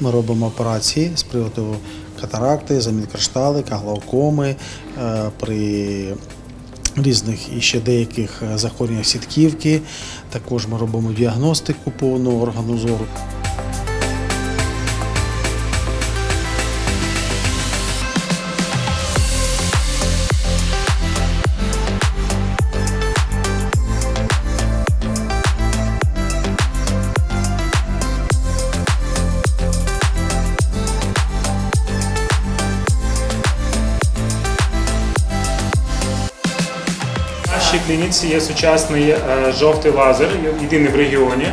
Ми робимо операції з приводу катаракти, замін кришталика, глаукоми е, при різних і ще деяких захворюваннях сітківки. Також ми робимо діагностику повного органу зору. Нашій клініці є сучасний е, жовтий лазер, єдиний в регіоні.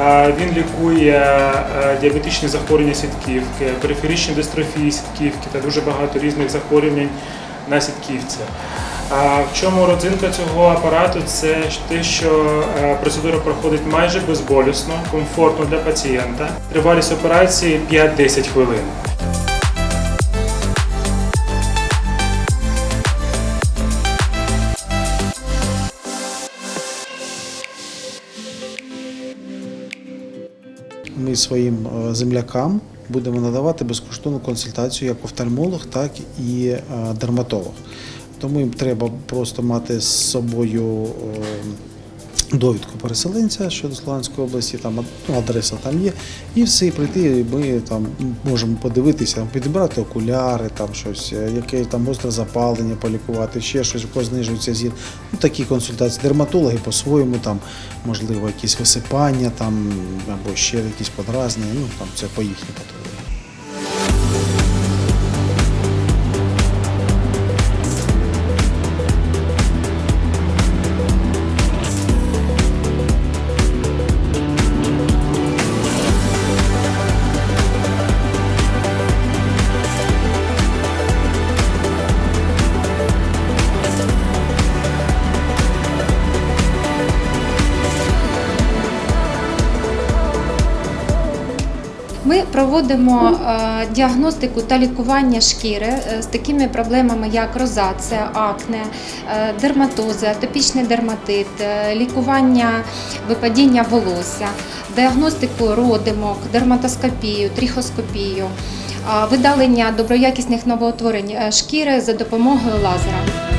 Е, Він лікує е, діабетичні захворювання сітківки, периферичні дистрофії сітківки та дуже багато різних захворювань на сітківці. В чому родзинка цього апарату? Це те, що процедура проходить майже безболісно, комфортно для пацієнта. Тривалість операції 5-10 хвилин. Ми своїм е, землякам будемо надавати безкоштовну консультацію як офтальмолог, так і е, дерматолог. Тому їм треба просто мати з собою е, довідку переселенця щодо Слуганської області, там ну, адреса там є, і все, прийти. Ми там можемо подивитися, підібрати окуляри, там щось, е, яке там гостре запалення, полікувати, ще щось, у когось знижується зір. Ну, такі консультації. Дерматологи по-своєму, там, можливо, якісь висипання, там, або ще якісь подразнення, ну там це по їхній патології. Ми проводимо е, діагностику та лікування шкіри е, з такими проблемами, як розація, акне, е, дерматози, атопічний дерматит, лікування випадіння волосся, діагностику родимок, дерматоскопію, трихоскопію, е, видалення доброякісних новоутворень шкіри за допомогою лазера.